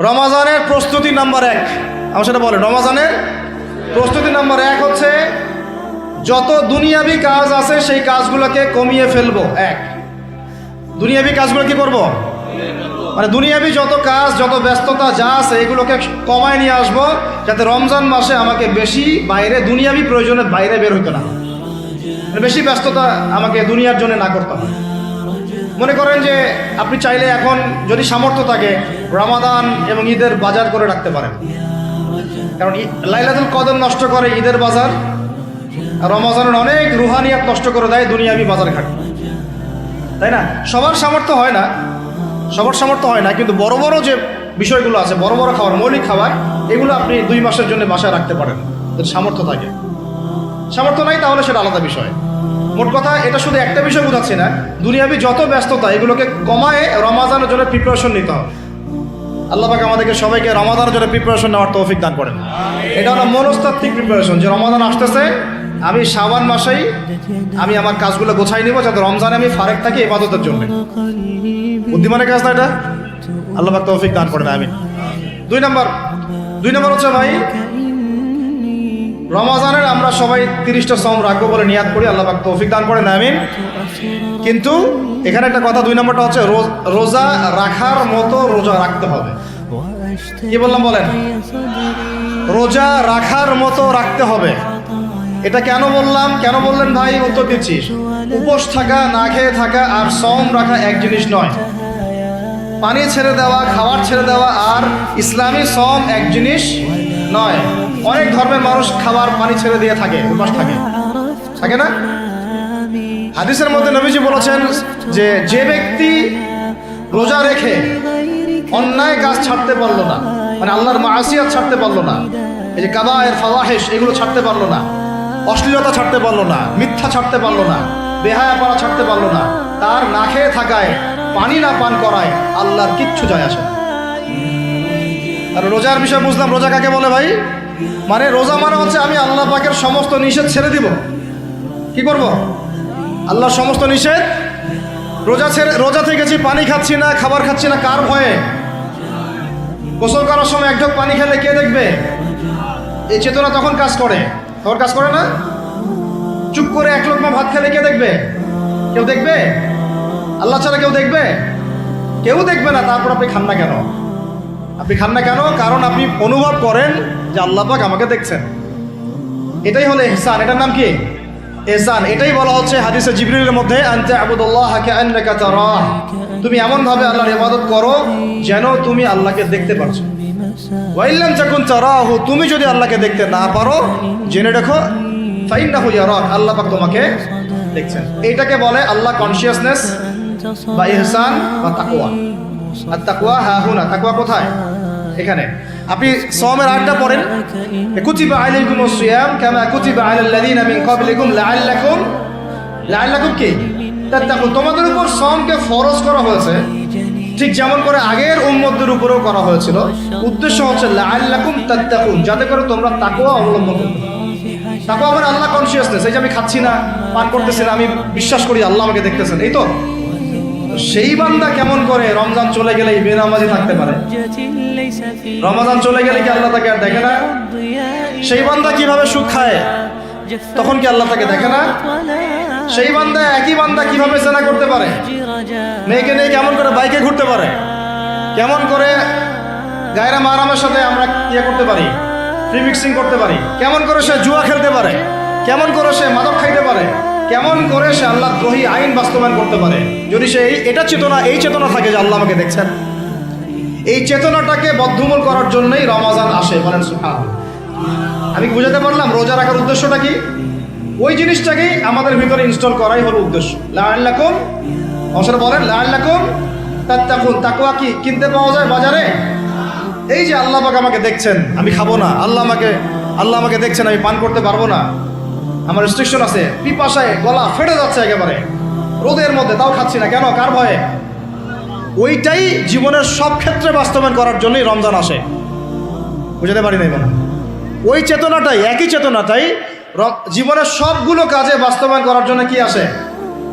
রমাজানের প্রস্তুতি নাম্বার এক। আমার সেটা বলে রমাজানের প্রস্তুতি নাম্বার এক হচ্ছে, যত দুনিয়াবি কাজ আছে, সেই কাজগুলোকে কমিয়ে ফেলব। এক। দুনিয়াবি কাজগুলো কি করব? মানে দুনিয়াবি যত কাজ, যত ব্যস্ততা যা আছে, এগুলোকে কমায় নিয়ে আসব, যাতে রমজান মাসে আমাকে বেশি বাইরে, দুনিয়াবি প্রয়োজনে বাইরে বের হইতো না মানে বেশি ব্যস্ততা আমাকে দুনিয়ার জন্য না করতে হয়। মনে করেন যে আপনি চাইলে এখন যদি সামর্থ্য থাকে রমাদান এবং ঈদের বাজার করে রাখতে পারেন। কারণ লাইলাতুল কদর নষ্ট করে ঈদের বাজার রমাজানের অনেক রুহানিয়াত নষ্ট করে দেয় দুনিয়াবি বাজার ঘাট তাই না? সবার সামর্থ্য হয় না, সবার সামর্থ্য হয় না, কিন্তু বড় বড় যে বিষয়গুলো আছে, বড় বড় খাবার, মৌলিক খাবার, এগুলো আপনি দুই মাসের জন্য বাসায় রাখতে পারেন। সামর্থ্য থাকে। সামর্থ্য নাই তাহলে সেটা আলাদা বিষয়। মোট কথা, এটা শুধু একটা বিষয় বোঝাচ্ছি না, দুনিয়াবি যত ব্যস্ততা, এগুলোকে কমায় রমাজানের জন্য প্রিপারেশন নিতে হবে। আল্লাহ পাক আমাদেরকে সবাইকে রমাদানের জন্য প্রিপারেশন নেওয়ার তৌফিক দান করেন। এটা হলো মনস্তাত্ত্বিক প্রিপারেশন যে রমাদান আসতেছে, আমি শাবান মাসেই আমি আমার কাজগুলো গোছাই নিব, যাতে রমজানে আমি ফারেক থাকি ইবাদতের জন্য। বুদ্ধিমানের কাজ না এটা? আল্লাহ তৌফিক দান করেন আমি দুই নম্বর দুই নম্বর হচ্ছে ভাই রমাজানের আমরা সবাই তিরিশটা সম রাখব বলে নিয়াদ করি, আল্লাহ পাক তৌফিক দান করেন, আমিন। কিন্তু এখানে একটা কথা, দুই নম্বরটা হচ্ছে রোজ- রাখার মতো রোজা রাখতে হবে। কি বললাম বলেন? রোজা রাখার মতো রাখতে হবে। এটা কেন বললাম? কেন বললেন ভাই? উত্তর দিচ্ছি। উপোস থাকা, না খেয়ে থাকা আর সম রাখা এক জিনিস নয়। পানি ছেড়ে দেওয়া, খাবার ছেড়ে দেওয়া আর ইসলামী সম এক জিনিস নয়। অনেক ধর্মের মানুষ খাবার, পানি ছেড়ে দিয়ে থাকে, উপাস থাকে। থাকে না? হাদিসের মধ্যে নবীজি বলেছেন যে যে ব্যক্তি রোজা রেখে অন্যায় কাজ ছাড়তে পারল না মানে আল্লাহর মাসিয়াত ছাড়তে পারল না, এই যে কাবায়ের ফাওয়াহেশ, এগুলো ছাড়তে পারল না, অশ্লীলতা ছাড়তে পারল না, মিথ্যা ছাড়তে পারল না বেহায়া পাড়া ছাড়তে পারল না, তার না খেয়ে থাকায়, পানি না পান করায় আল্লাহর কিচ্ছু যায় আসে আর রোজার বিষয় বুঝলাম, রোজা কাকে বলে ভাই? মানে রোজা মানে হচ্ছে আমি আল্লাহ পাকের সমস্ত নিষেধ ছেড়ে দিব। কি করব? আল্লাহর সমস্ত নিষেধ? রোজা ছেড়ে, রোজা থেকেছি পানি খাচ্ছি না, খাবার খাচ্ছি না, কার ভয়ে? গোসল করার সময় একঢোক পানি খেলে কে দেখবে? এই চেতনা তখন কাজ করে। তখন কাজ করে না? চুপ করে এক লোকমা ভাত খেলে কে দেখবে? কেউ দেখবে? আল্লাহ ছাড়া কেউ দেখবে? কেউ দেখবে না, তারপর আপনি খান না কেন? আপনি খান না কেন? কারণ আপনি অনুভব করেন যে আল্লাহ পাক আমাকে দেখছেন। এটাই হলো এহসান এটার নাম কি? এহসান এটাই বলা হচ্ছে হাদিসে জিবরিলের মধ্যে, আনতে আবুদুল্লাহ তুমি এমন ভাবে আল্লাহর ইবাদত করো যেন তুমি আল্লাহকে দেখতে পারছ। ওয়াইল্লাম চাকুন তারাহু। তুমি যদি আল্লাহকে দেখতে না পারো, জেনে রাখো, ফাইন্নাহু ইয়ারাক। আল্লাহ পাক তোমাকে দেখছেন। এইটাকে বলে আল্লাহ কনসিয়াসনেস বা ইহসান বা তাকওয়া। আর তাকওয়া হা হুনা? তাকওয়া কোথায়? এখানে। আপনি সমের আটটা পড়েন। কুতিবা আলাইকুম সিয়াম কামা কুতিবা আলাল লাযিনা মিন ক্বাবলিকুম লাআল্লাকুম লাআল্লাকুম কি? তাত্তাকুন। তোমাদের উপর সমকে ফরজ করা হয়েছে। ঠিক যেমন করে আগের উম্মতদের উপরেও করা হয়েছিল। উদ্দেশ্য হচ্ছে লাআল্লাকুম তাত্তাকুন, যাতে করে তোমরা তাকওয়া অবলম্বন পারো। তাকওয়া মানে আল্লাহ কনসিয়াসনেস এই যে আমি খাচ্ছি না, পান করতেছি না, আমি বিশ্বাস করি আল্লাহ আমাকে দেখতেছেন। এই তো? সেই বান্দা কেমন করে রমজান চলে গেলে বেনামাজি থাকতে পারে? রমাজান চলে গেলে কি আল্লাহ তাকে আর দেখে না? সেই বান্দা কীভাবে সুখ খায়? তখন কি আল্লাহ তাকে দেখে না? সেই বান্দা একই বান্দা কীভাবে সেনা করতে পারে? মেয়েকে নিয়ে কেমন করে বাইকে ঘুরতে পারে? কেমন করে গায়রা মারামের সাথে আমরা ইয়ে করতে পারি? ফ্রি মিক্সিং করতে পারি? কেমন করে সে জুয়া খেলতে পারে? কেমন করে সে মাদক খাইতে পারে? কেমন করে সে আল্লাহ দ্রোহী আইন বাস্তবায়ন করতে পারে? যদি সে এটা চেতনা, এই চেতনা থাকে যে আল্লাহ আমাকে দেখছেন। এই চেতনাটাকে বদ্ধমূল করার জন্যই রমাজান আসে, বলেন সুফান আমি বুঝাতে পারলাম? রোজা রাখার উদ্দেশ্যটা কি? ওই জিনিসটাকেই আমাদের ভিতরে ইনস্টল করাই হলো উদ্দেশ্য। লাল্লাকুম অবসর বলেন লাল্লাকুম তাত্তাকুন। তাকুয়া কি? কিনতে পাওয়া যায় বাজারে? এই যে আল্লাহ আমাকে দেখছেন, আমি খাব না। আল্লাহ আমাকে আল্লাহ আমাকে দেখছেন, আমি পান করতে পারব না। আমার রেস্ট্রিকশন আছে। পিপাসায় গলা ফেটে যাচ্ছে একেবারে। রোদের মধ্যে, তাও খাচ্ছি না। কেন? কার ভয়ে? ওইটাই জীবনের সব ক্ষেত্রে বাস্তবায়ন করার জন্যই রমজান আসে। বুঝাতে পারি নাই মনে। ওই চেতনাটাই, একই চেতনাটাই জীবনের সবগুলো কাজে বাস্তবায়ন করার জন্য কি আসে?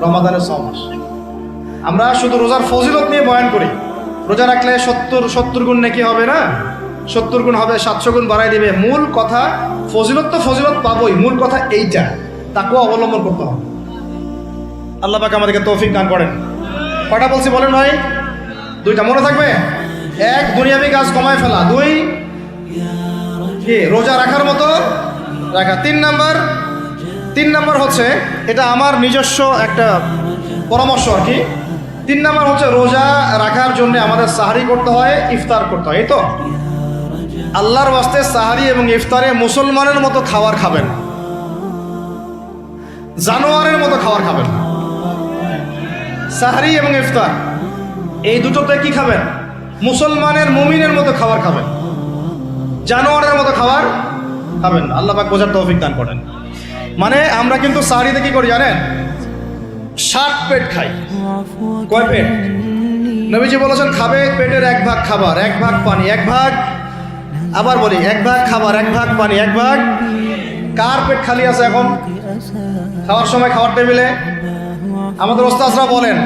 রমাদানের সব আমরা শুধু রোজার ফজিলত নিয়ে বয়ান করি। রোজা রাখলে সত্তর সত্তর গুণ নাকি হবে না? সত্তর গুণ হবে, সাতশো গুণ বাড়াই দিবে। মূল কথা, ফজিলত তো ফজিলত পাবোই, মূল কথা এইটা। তাকেও অবলম্বন করতে হবে। আল্লাহ পাক আমাদেরকে তৌফিক দান করেন। কটা বলছি বলেন ভাই? দুইটা মনে থাকবে? এক, দুনিয়াবি কাজ কমায় ফেলা। দুই, কি? রোজা রাখার মতো রাখা। তিন নাম্বার তিন নাম্বার হচ্ছে, এটা আমার নিজস্ব একটা পরামর্শ আর কি। তিন নাম্বার হচ্ছে, রোজা রাখার জন্য আমাদের সাহারি করতে হয়, ইফতার করতে হয়, এই তো? আল্লাহর বাস্তে সাহারি এবং ইফতারে মুসলমানের মতো খাবার খাবেন। জানোয়ারের মতো খাবার খাবেন। সাহারি এবং ইফতার, এই দুটোতে কি খাবেন? মুসলমানের, মুমিনের মতো খাবার খাবেন। জানোয়ারের মতো খাবার খাবেন। আল্লাহ পাক বোঝার তৌফিক দান করেন। মানে আমরা কিন্তু সাহারিতে কি করি জানেন? ষাট পেট খাই। কয় পেট? নবীজি বলেছেন, খাবে পেটের এক ভাগ খাবার, এক ভাগ পানি, এক ভাগ আবার বলি, এক ভাগ খাবার, এক ভাগ পানি, এক ভাগ। কার পেট খালি আছে এখন? খাওয়ার সময় খাওয়ার টেবিলে? আমাদের ওস্তাজরা বলেন,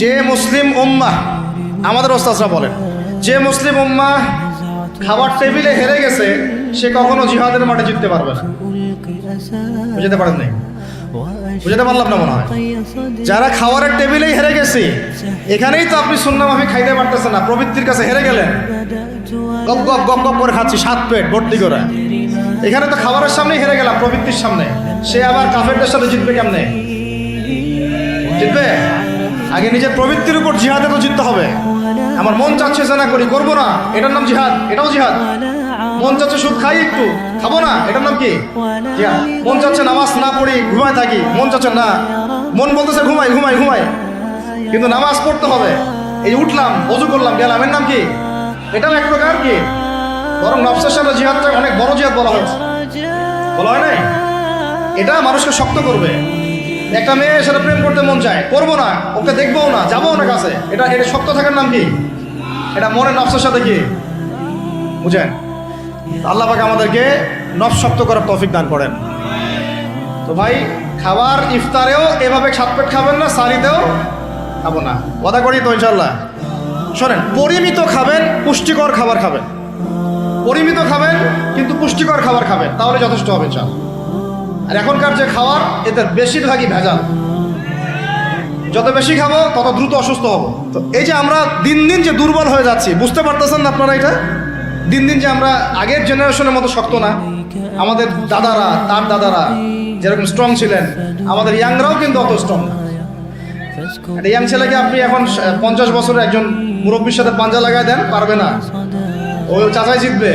যে মুসলিম উম্মাহ আমাদের ওস্তাজরা বলেন, যে মুসলিম উম্মা খাবার টেবিলে হেরে গেছে, সে কখনো জিহাদের মাঠে জিততে পারবে না। বুঝতে পারেন নাই? বুঝতে পারলাম না মনে হয়। যারা খাওয়ারের টেবিলেই হেরে গেছে, এখানেই তো আপনি সুন্না মাফি খাইতে পারতেছেন না, প্রবৃত্তির কাছে হেরে গেলেন। খাচ্ছি, সাত ভর্তি করে। এখানে তো খাবারের সামনেই হেরে গেলাম, প্রবৃত্তির সামনে। সে আবার কাফেরদের সাথে জিতবে কেমনে? জিতবে? আগে নিজের প্রবৃত্তির উপর জিহাদে তো জিততে হবে। আমার মন চাচ্ছে যে না করি, করব না। এটার নাম জিহাদ, এটাও জিহাদ। মন চাচ্ছে সুদ খাই একটু, খাব না, এটার নাম কি? মন চাচ্ছে নামাজ না পড়ি, ঘুমায় থাকি, মন চাচ্ছে না। মন বলতেছে ঘুমাই ঘুমাই ঘুমাই। কিন্তু নামাজ পড়তে হবে। এই উঠলাম, অজু করলাম, গেলাম, এর নাম কি? এটাও এক প্রকার কি? বরং নফসের সাথে জিহাদটা অনেক বড় জিহাদ বলা হয়েছে। বলা হয় নাই? এটা মানুষকে শক্ত করবে। একটা মেয়ে, সেটা প্রেম করতে মন চায়, করব না, ওকে দেখব না, যাব না কাছে। এটা এটা শক্ত থাকার নাম কি? এটা মনে নফসের সাথে কি? বুঝেন? আল্লাহ পাক আমাদেরকে নফস শক্ত করার তৌফিক দান করেন। তো ভাই, খাবার, ইফতারেও এভাবে ছাতপেট খাবেন না, সারিতেও খাব না। কথা করি তো ইনশাল্লাহ শোনেন, পরিমিত খাবেন, পুষ্টিকর খাবার খাবেন। পরিমিত খাবেন, কিন্তু পুষ্টিকর খাবার খাবেন, তাহলে যথেষ্ট হবে চাল আর এখনকার যে খাবার এতে বেশিরভাগই ভেজাল। যত বেশি খাব, তত দ্রুত অসুস্থ হব। তো এই যে আমরা দিন দিন যে দুর্বল হয়ে যাচ্ছি, বুঝতে পারতেছেন না আপনারা এটা? দিন দিন যে আমরা আগের জেনারেশনের মতো শক্ত না। আমাদের দাদারা, তার দাদারা যেরকম স্ট্রং ছিলেন, আমাদের ইয়াংরাও কিন্তু অত স্ট্রং না। একটা ইয়াং ছেলেকে আপনি এখন পঞ্চাশ বছরের একজন মুরব্বীর সাথে পাঞ্জা লাগায় দেন, পারবে না। ও চাচাই জিতবে।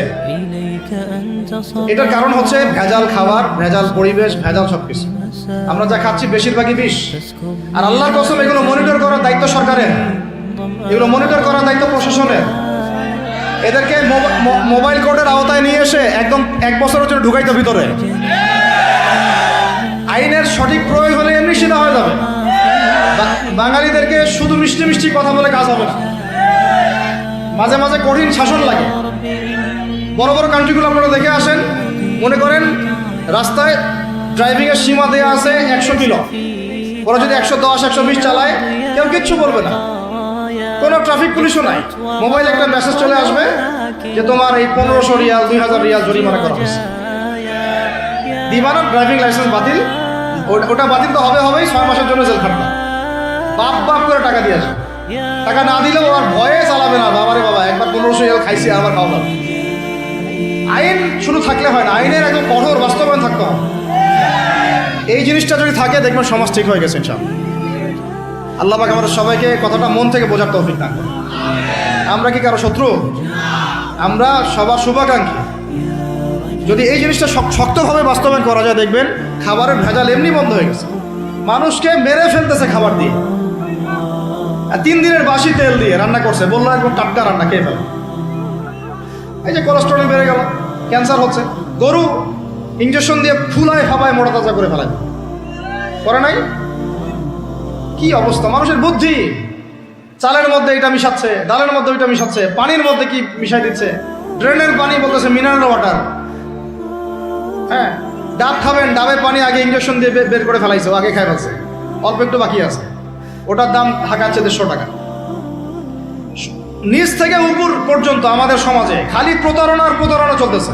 এটার কারণ হচ্ছে ভেজাল খাবার, ভেজাল পরিবেশ, ভেজাল সবকিছু। আমরা যা খাচ্ছি বেশিরভাগই বিষ। আর আল্লাহর কসম, এগুলো মনিটর করার দায়িত্ব সরকারের। এগুলো মনিটর করার দায়িত্ব প্রশাসনের। এদেরকে মোবাইল কোর্টের আওতায় নিয়ে এসে একদম এক বছরের জন্য ঢুকাইতো ভিতরে। শুধু মিষ্টি মিষ্টি কথা বলে কাজ হবে না। মাঝে মাঝে কঠিন শাসন লাগে। বড় বড় কান্ট্রিগুলো আপনারা দেখে আসেন। মনে করেন, রাস্তায় ড্রাইভিংয়ের সীমা দেওয়া আছে একশো কিলো। ওরা যদি একশো দশ, একশো বিশ চালায়, কেউ কিচ্ছু বলবে না। কোনো ট্রাফিক পুলিশও নাই। মোবাইলে একটা মেসেজ চলে আসবে যে তোমার এই পনেরোশো রিয়াল, দুই হাজার রিয়াল জরিমানা করা হয়েছে। দিবানা ড্রাইভিং লাইসেন্স বাতিল। ওটা বাতিল তো হবে, হবেই, ছয় মাসের জন্য জেল খাটবে বাপ বাপ করে টাকা দিয়েছে টাকা না দিলেও আর ভয়ে চালাবে না। বাবারে বাবা, একবার পনেরোশো রিয়াল খাইছি আবার খাওয়া আইন শুধু থাকলে হয় না, আইনের একদম কঠোর বাস্তবায়ন থাকতে হবে। এই জিনিসটা যদি থাকে, দেখবেন সমাজ ঠিক হয়ে গেছে, ইনশাআল্লাহ। আল্লাহ পাক আমাদের সবাইকে কথাটা মন থেকে বোঝার তৌফিক করুন। আমরা কি কারও শত্রু? আমরা সবার শুভাকাঙ্ক্ষী। যদি এই জিনিসটা শক্তভাবে বাস্তবায়ন করা যায়, দেখবেন খাবারের ভেজাল এমনি বন্ধ হয়ে গেছে। মানুষকে মেরে ফেলতেছে খাবার দিয়ে। তিন দিনের বাসি তেল দিয়ে রান্না করছে। বলল একদম টাটকা রান্না খেয়ে ফেলে। এই যে কোলেস্ট্রল বেড়ে গেল ক্যান্সার হচ্ছে। গরু ইঞ্জেকশন দিয়ে ফুলায় ফাবায় মোটা তাজা করে ফেলায়। করে নাই? কি অবস্থা? মানুষের বুদ্ধি। চালের মধ্যে এটা মিশাচ্ছে, ডালের মধ্যে ওইটা মিশাচ্ছে, পানির মধ্যে কি মিশাই দিচ্ছে? ড্রেনের পানি বলতেছে মিনারেল ওয়াটার হ্যাঁ ডাব খাবেন, ডাবের পানি আগে ইঞ্জেকশন দিয়ে বের করে ফেলাইছে, আগে খাই ফেলছে। অল্প একটু বাকি আছে। ওটার দাম ঢাকা হাঁকাচ্ছে দেড়শো টাকা। নিচ থেকে উপর পর্যন্ত আমাদের সমাজে খালি প্রতারণা আর প্রতারণা চলতেছে।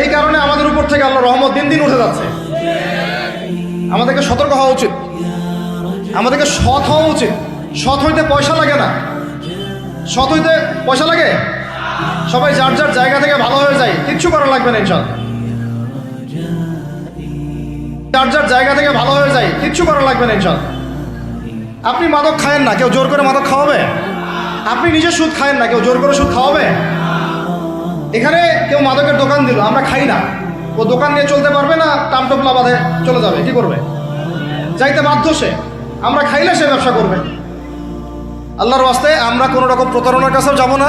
এই কারণে আমাদের উপর থেকে আল্লাহ রহমত দিন দিন উঠে যাচ্ছে। আমাদেরকে সতর্ক হওয়া উচিত। আমাদেরকে সৎ হওয়া উচিত। সৎ হইতে পয়সা লাগে না। সৎ হইতে পয়সা লাগে? সবাই যার যার জায়গা থেকে ভালো হয়ে যায়, কিচ্ছু করা লাগবে না ইনশাল্লাহ যার যার জায়গা থেকে ভালো হয়ে যায়, কিচ্ছু করা লাগবে না ইনশাল্লাহ আপনি মাদক খায়েন না, কেউ জোর করে মাদক খাওয়াবে? আপনি নিজে সুদ খায়েন না, কেউ জোর করে সুদ খাওয়াবে? এখানে কেউ মাদকের দোকান দিল, আমরা খাই না। ও দোকান নিয়ে চলতে পারবে না, টামটোপলা বাঁধে চলে যাবে, কি করবে? যাইতে বাধ্য সে, আমরা খাইলে সে ব্যবসা করবে। আল্লাহর ওয়াস্তে আমরা কোনো রকম প্রতারণার কাছেও যাব না,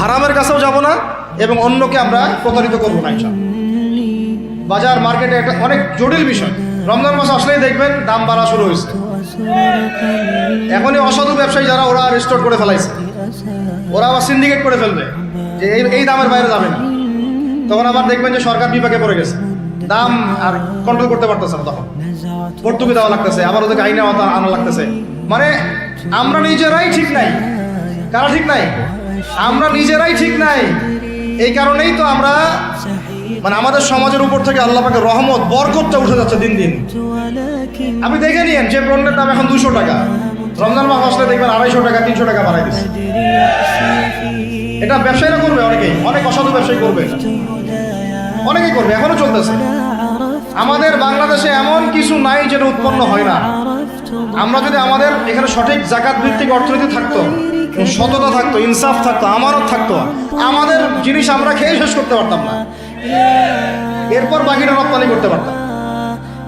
হারামের কাছেও যাব না, এবং অন্যকে আমরা প্রতারিত করব না বাজার, মার্কেটে একটা অনেক জটিল বিষয়। রমজান মাস আসলেই দেখবেন দাম বাড়া শুরু হয়েছে। এখনই অসাধু ব্যবসায়ী যারা, ওরা রেস্টোর করে ফেলাইছে। ওরা আবার সিন্ডিকেট করে ফেলবে যে এই এই দামের বাইরে যাবে না। তখন আবার দেখবেন যে সরকার বিপাকে পড়ে গেছে। দাম আর কন্ট্রোল করতে পারতেছে না তখন। ভর্তুকি দেওয়া লাগতেছে, আবার ওদেরকে আইনে আনা লাগতেছে। মানে আমরা নিজেরাই ঠিক নাই। কারা ঠিক নাই? আমরা নিজেরাই ঠিক নাই। এই কারণেই তো আমরা মানে আমাদের সমাজের উপর থেকে আল্লাহ পাকে রহমত, বরকতটা উঠে যাচ্ছে দিন দিন। আপনি দেখে নিয়েন, যে পণ্যের দাম এখন দুশো টাকা। রমজান মাস আসলে দেখবেন আড়াইশো টাকা, তিনশো টাকা বাড়াই দিচ্ছে। এটা ব্যবসায়ীরা করবে অনেকেই, অনেক অসাধু ব্যবসায়ী করবে। অনেকেই করবে, এখনও চলতেছে। আমাদের বাংলাদেশে এমন কিছু নাই যেটা উৎপন্ন হয় না। আমরা যদি আমাদের এখানে সঠিক জাকাত ভিত্তিক অর্থনীতি থাকতো, সততা থাকতো, ইনসাফ থাকতো আমারও থাকতো, আমাদের জিনিস আমরা খেয়ে শেষ করতে পারতাম না। এরপর বাকিটা রপ্তানি করতে পারতাম।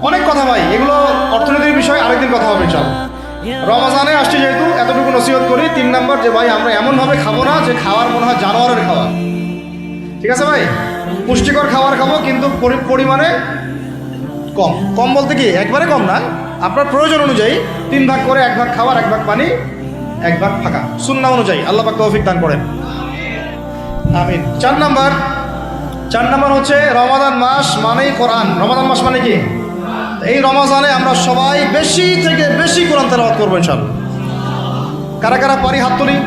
অনেক কথা ভাই, এগুলো অর্থনীতির বিষয়, আরেকদিন কথা হবে চল রমাজানে আসছি যেহেতু, এতটুকু নসিহত করি, তিন নাম্বার যে ভাই, আমরা এমনভাবে খাব না যে খাওয়ার মনে হয় জানোয়ারের খাওয়া ঠিক আছে ভাই? পুষ্টিকর খাবার খাব, কিন্তু পরিমাণে কম। কম বলতে কি, একবারে কম না। আপনার প্রয়োজন অনুযায়ী তিন ভাগ করে এক ভাগ খাবার এক ভাগ পানি, এক ভাগ ফাঁকা। সুন্না অনুযায়ী। আল্লাহ পাক তৌফিক দান করেন। আমিন। চার নাম্বার চার নাম্বার হচ্ছে রমাদান মাস মানেই কোরআন। রমাদান মাস মানে কি? এই রমাজানে আমরা সবাই বেশি থেকে বেশি কোরআন তেলাওয়াত করব ইনশাল্লাহ কারা কারা পারি হাত তুলি?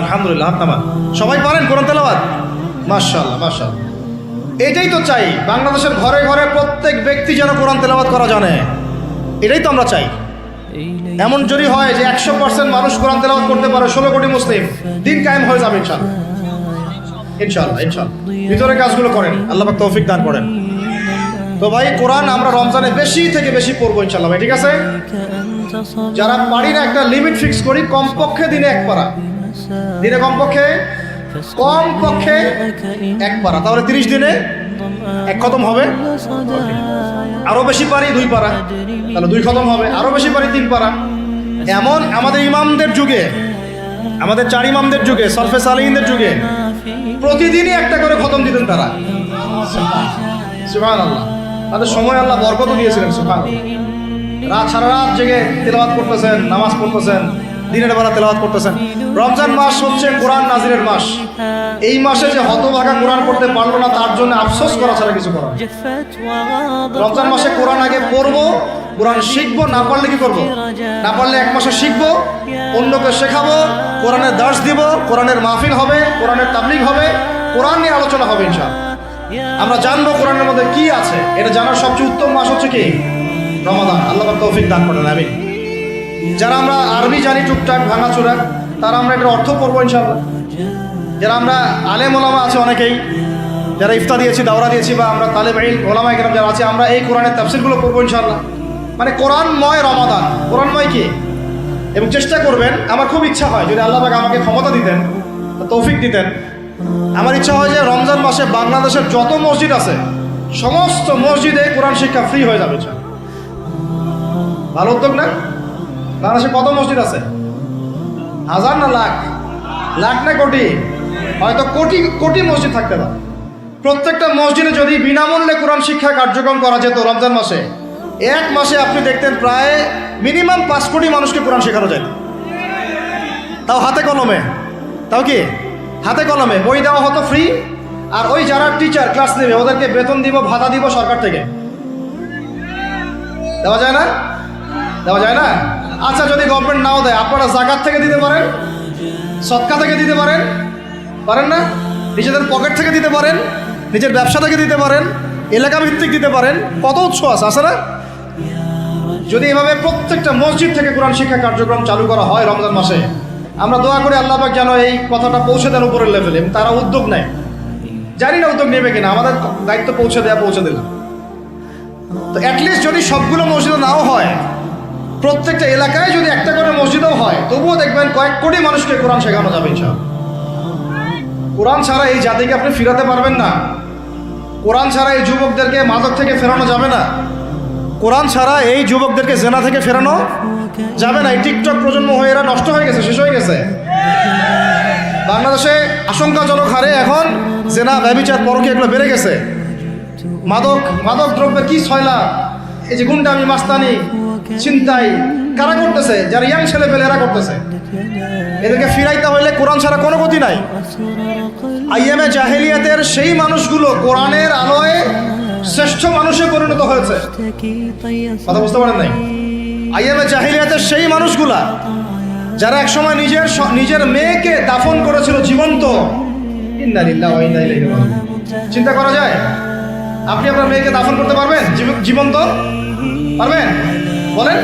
আলহামদুলিল্লাহ, হাত নামা সবাই পারেন কোরআন তেলাওয়াত? মাশাল্লাহ মাশাল্লাহ এটাই তো চাই, বাংলাদেশের ঘরে ঘরে প্রত্যেক ব্যক্তি যেন কোরআন তেলাওয়াত করা জানে। এটাই তো আমরা চাই। এমন যদি হয় যে একশো পার্সেন্ট মানুষ কোরআন তেলাওয়াত করতে পারে, ষোলো কোটি মুসলিম, দিন কায়েম হয়ে যাবে ইনশাল্লাহ ভিতরে কাজগুলো করেন, আল্লাহ পাক তৌফিক দান করেন। তো ভাই, কোরআন আমরা রমজানে বেশি থেকে বেশি পড়ব ইনশাল্লাহ ভাই, ঠিক আছে? যারা পারি না একটা লিমিট ফিক্স করি, কমপক্ষে দিনে এক পারা। দিনে কমপক্ষে কম পক্ষে এক পারা। তাহলে তিরিশ দিনে এক খতম হবে? আরও বেশি পারি দুই পারা। তাহলে দুই খতম হবে, আরও বেশি পারি তিন পারা। এমন আমাদের ইমামদের যুগে, আমাদের চার ইমামদের যুগে, সরফে সালিনদের যুগে প্রতিদিনই একটা করে খতম দিতেন তারা। সুহান আল্লাহ তাদের সময় আল্লাহ বরকত দিয়েছিলেন সুহান রাত, সারা রাত জেগে তেলাওয়াত করতেছেন, নামাজ পড়তেছেন, দিনের বেলা তেলাওয়াত করতেছেন। রমজান মাস হচ্ছে কোরআন নাজিরের মাস। এই মাসে যে হতভাগা কোরআন পড়তে পারল না, তার জন্য আফসোস করা ছাড়া কিছু নেই। রমজান মাসে কোরআন আগে পড়ব কোরআন শিখব, না পারলে কি করব? না পারলে এক মাসে শিখব, অন্যকে শেখাবো কোরআনের দাস দিব, কোরআনের মাহফিল হবে, কোরআনের তাবলিগ হবে, কোরআন নিয়ে আলোচনা হবে ইনশাআল্লাহ। আমরা জানব কোরআনের মধ্যে কি আছে, এটা জানার সবচেয়ে উত্তম মাস হচ্ছে কি? রমাদান। আল্লাহ তৌফিক দান করেন আমি যারা আমরা আরবি জানি, টুকটাক, ভাঙাচোরা, তারা আমরা এটার অর্থ পড়ব ইনশাআল্লাহ। যারা আমরা আলেম ওলামা আছে অনেকেই, যারা ইফতা দিয়েছি, দাওরা দিয়েছি বা আমরা তালেব ওলামা একরাম যারা আছে, আমরা এই কোরআনের তাফসিরগুলো পড়ব ইনশাআল্লাহ। মানে কোরআনময় রমাদান। কোরআনময় কি? এবং চেষ্টা করবেন, আমার খুব ইচ্ছা হয়, যদি আল্লাহ পাক আমাকে ক্ষমতা দিতেন তৌফিক দিতেন, আমার ইচ্ছা হয় যে রমজান মাসে বাংলাদেশের যত মসজিদ আছে, সমস্ত মসজিদে কোরআন শিক্ষা ফ্রি হয়ে যাবে ভালো উদ্যোগ না? বাংলাদেশে কত মসজিদ আছে? হাজার না লাখ? লাখ না কোটি? হয়তো কোটি কোটি মসজিদ থাকতে পারে। প্রত্যেকটা মসজিদে যদি বিনামূল্যে কোরআন শিক্ষা কার্যক্রম করা যেত রমজান মাসে এক মাসে আপনি দেখতেন প্রায় মিনিমাম পাঁচ কোটি মানুষকে কোরআন শেখানো যায়। তাও হাতে কলমে। তাও কি? হাতে কলমে। বই দেওয়া হতো ফ্রি আর ওই যারা টিচার ক্লাস নেবে, ওদেরকে বেতন দিব, ভাতা দিব সরকার থেকে। দেওয়া যায় না? দেওয়া যায় না? আচ্ছা যদি গভর্নমেন্ট নাও দেয়, আপনারা জাকাত থেকে দিতে পারেন, সৎকা থেকে দিতে পারেন পারেন না? নিজেদের পকেট থেকে দিতে পারেন, নিজের ব্যবসা থেকে দিতে পারেন এলাকা ভিত্তিক দিতে পারেন, কত উৎস আছে আছে না? যদি এভাবে প্রত্যেকটা মসজিদ থেকে কোরআন শিক্ষা কার্যক্রম চালু করা হয় রমজান মাসে, আমরা দোয়া করি আল্লাহ পাক যেন এই কথাটা পৌঁছে দেন উপরের লেভেলে তারা উদ্যোগ নেয়। জানি না উদ্যোগ নেবে কিনা, আমাদের দায়িত্ব পৌঁছে দেওয়া পৌঁছে দিলাম। তো অ্যাটলিস্ট যদি সবগুলো মসজিদে নাও হয়, প্রত্যেকটা এলাকায় যদি একটা করে মসজিদও হয়, তবুও দেখবেন কয়েক কোটি মানুষকে কোরআন শেখানো যাবে ইনশাআল্লাহ। কোরআন ছাড়া এই জাতিকে আপনি ফিরাতে পারবেন না। কোরআন ছাড়া এই যুবকদেরকে মাদক থেকে ফেরানো যাবে না। কোরআন ছাড়া এই যুবকদেরকে জেনা থেকে ফেরানো যাবে না। এই টিকটক প্রজন্ম হয়ে এরা নষ্ট হয়ে গেছে, শেষ হয়ে গেছে। বাংলাদেশে আশঙ্কাজনক হারে এখন জেনা, ব্যবিচার পরকে এগুলো বেড়ে গেছে। মাদক মাদক দ্রব্যের কি ছয়লা? এই যে গুন্ডামি, মাস্তানি চিন্তাই কারা করতেছে? যারা ইয়াং ছেলে পেলে এরা করতেছে। এদেরকে ফিরাইতে হইলে কোরআন ছাড়া কোনো গতি নাই। আইএমএ জাহেলিয়াতের সেই মানুষগুলো কোরআনের আলোয় শ্রেষ্ঠ মানুষে পরিণত হয়েছে। কথা বুঝতে পারেন নাই? আইএমএ জাহিলিয়াতের সেই মানুষগুলা, যারা একসময় নিজের নিজের মেয়েকে দাফন করেছিল জীবন্ত। চিন্তা করা যায়? আপনি আপনার মেয়েকে দাফন করতে পারবেন? জীবন্ত? পারবেন? বলেন।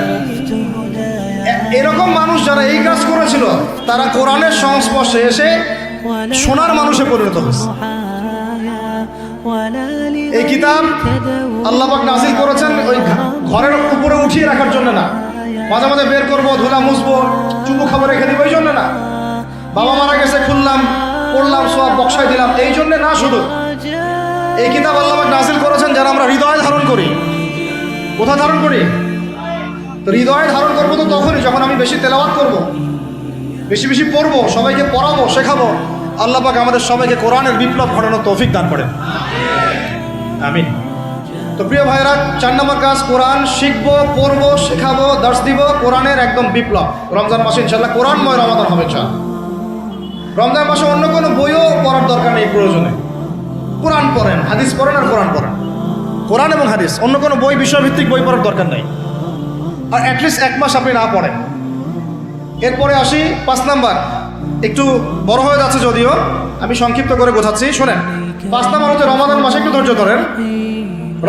এরকম মানুষ যারা এই কাজ করেছিল, তারা কোরআনের সংস্পর্শে এসে সোনার মানুষে পরিণত হয়েছে। এই কিতাব আল্লাপাক নাজিল করেছেন ওই ঘরের উপরে উঠিয়ে রাখার জন্য না। মাঝে মাঝে বের করব, ধুলা মুছবো, চুমু খাবার রেখে দিব, এই জন্য না। বাবা মারা গেছে, খুললাম, পড়লাম, সব বক্সায় দিলাম, এই জন্য না শুধু। এই কিতাব আল্লাহ পাক নাজিল করেছেন যারা আমরা হৃদয় ধারণ করি। কোথায় ধারণ করি? হৃদয় ধারণ করব তো তখনই, যখন আমি বেশি তেলাওয়াত করব। বেশি বেশি পড়ব, সবাইকে পড়াবো, শেখাবো আল্লাহ পাক আমাদের সবাইকে কোরআনের বিপ্লব ঘটানোর তৌফিক দান করেন। আমিন। তো প্রিয় ভাইরা চার নম্বর কাজ, কোরআন শিখব, পড়ব, শেখাবো, দর্শ দিব, কোরআনের একদম বিপ্লব। রমজান মাসে ইনশাল্লাহ কোরআনময় রমাদান হবে ইনশাল্লাহ রমজান মাসে অন্য কোনো বইও পড়ার দরকার নেই প্রয়োজনে। কোরআন পড়েন, হাদিস পড়েন আর কোরআন পড়েন। কোরআন এবং হাদিস, অন্য কোনো বই, বিষয়ভিত্তিক বই পড়ার দরকার নেই। আর অ্যাটলিস্ট এক মাস আপনি না পড়েন। এরপরে আসি, পাঁচ নাম্বার একটু বড় হয়ে যাচ্ছে যদিও, আমি সংক্ষিপ্ত করে বোঝাচ্ছি শোনেন পাঁচ মানুষের রমাদান মাসে একটু ধৈর্য ধরেন।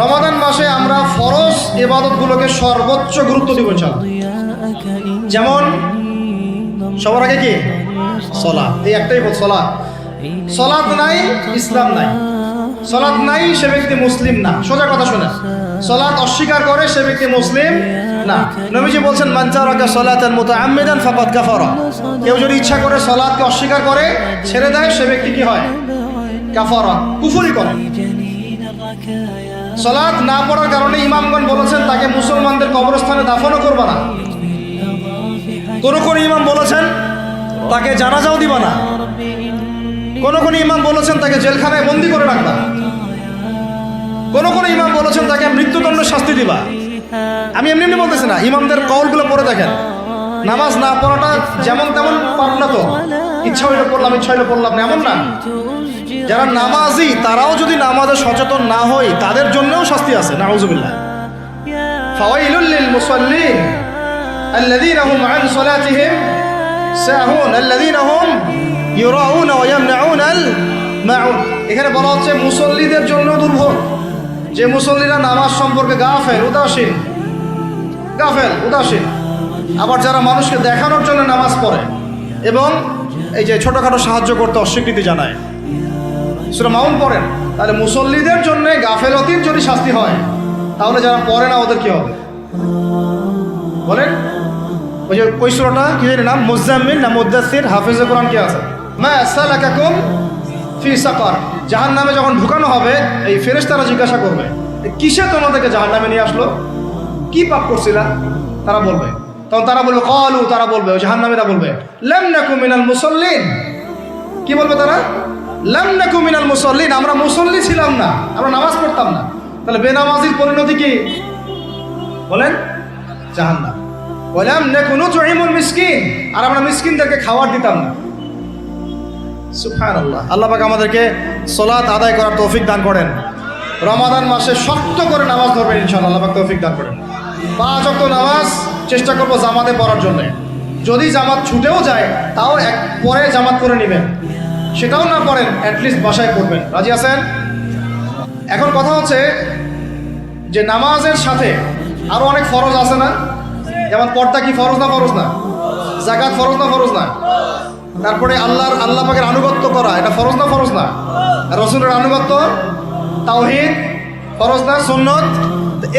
রমাদান মাসে আমরা ফরজ এবাদতগুলোকে সর্বোচ্চ গুরুত্ব দিব যেমন, সবার আগে কি? সলা এই একটাই সলা সলাদ নাই, ইসলাম নাই। সলাদ নাই, সে ব্যক্তি মুসলিম না। সোজা কথা শোনেন সলাদ অস্বীকার করে, সে ব্যক্তি মুসলিম না। নবীজি বলছেন মানচারকা সলাতের মতো মুতাআম্মিদান ফাকাদ কাফারা। কেউ যদি ইচ্ছা করে সলাদকে অস্বীকার করে, ছেড়ে দেয়, সে ব্যক্তি কি হয়? কাফারা, কুফুরি করে। সলাদ না পড়ার কারণে ইমামগণ বলেছেন, তাকে মুসলমানদের কবরস্থানে দাফনও করবা না। কোন কোন ইমাম বলেছেন, তাকে জানাজাও দিবা না। কোন কোন ইমাম বলেছেন তাকে জেলখানায় বন্দি করে রাখবা। কোন কোন ইমাম বলেছেন তাকে মৃত্যুদণ্ড শাস্তি দিবা। আমি এমনি এমনি বলতেছি না, ইমামদের কলগুলো পড়ে দেখেন। নামাজ না পড়াটা যেমন তেমন পাপ না তো। ইচ্ছা হইলে পড়লাম, ইচ্ছা হইলে পড়লাম না, এমন না। যারা নামাজি, তারাও যদি নামাজে সচেতন না হয়, তাদের জন্যও শাস্তি আছে, নাউজুবিল্লাহ। ফাওয়াইলুল মুসাল্লিন, আল্লাযীনা হুম আন সালাতিহিম সাহুন, আল্লাযীনা হুম ইউরাউন ওয়ামনাউন আল মাউন এখানে বলা হচ্ছে মুসল্লিদের জন্য দুর্ভোগ। যে মুসল্লিরা নামাজ সম্পর্কে গাফেল, উদাসীন। গাফেল, উদাসীন। আবার যারা মানুষকে দেখানোর জন্য নামাজ পড়ে এবং এই যে ছোটোখাটো সাহায্য করতে অস্বীকৃতি জানায়। সুরা মাউন পড়েন, তাহলে মুসল্লিদের জন্য গাফেলতির যদি শাস্তি হয়, তাহলে যারা পড়ে না ওদের কী হবে? বলেন? ওই যে ওই সুরাটা কী নাম? মুজাম্মিল না মুদাসির হাফিজ কোরআন কি আছে? ফি সাকার। জাহান নামে যখন ঢুকানো হবে, এই ফেরেশতারা জিজ্ঞাসা করবে, কিসে তোমাদেরকে জাহান নামে নিয়ে আসলো? কি পাপ করছিলা? তারা বলবে, তখন তারা বলবে, কলু, তারা বলবে জাহান নামীরা বলবে, লাম নাকু মিনাল মুসল্লিন। কি বলবে তারা? লাম নাকু মিনাল মুসল্লিন, আমরা মুসল্লি ছিলাম না, আমরা নামাজ পড়তাম না। তাহলে বেনামাজির পরিণতি কি? বলেন, জাহান্নাম। বললাম নেকুনু তুইমুল মিসকিন, আর আমরা মিসকিনদেরকে খাবার দিতাম না। আল্লাহ পাক আমাদেরকে সলাত আদায় করার তৌফিক দান করেন। রমাদান মাসে শক্ত করে নামাজ ধরবেন ইনশাআল্লাহ আল্লাহ তৌফিক দান করেন। পাঁচ অক্ট নামাজ চেষ্টা করব জামাতে পড়ার জন্য। যদি জামাত ছুটেও যায়, তাও এক পরে জামাত করে নেবেন। সেটাও না পড়েন অ্যাটলিস্ট বাসায় পড়বেন। রাজি আছেন? এখন কথা হচ্ছে যে নামাজের সাথে আরও অনেক ফরজ আছে না? যেমন পর্দা কি ফরজ না ফরজ না? জাকাত ফরজ না ফরজ না? তারপরে আল্লাহর, আল্লাহ পাকের আনুগত্য করা, এটা ফরজ না ফরজ না? রসুলের আনুগত্য, তাওহিদ, ফরজ না সুন্নত?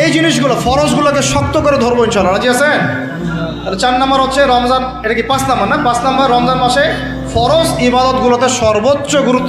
এই জিনিসগুলো, ফরজগুলোকে শক্ত করে ধরবো ইনশাল্লাহ রাজি আছেন? চার নাম্বার হচ্ছে রমজান, এটা কি পাঁচ নাম্বার না? পাঁচ নাম্বার রমজান মাসে ফরজ ইবাদতগুলোতে সর্বোচ্চ গুরুত্ব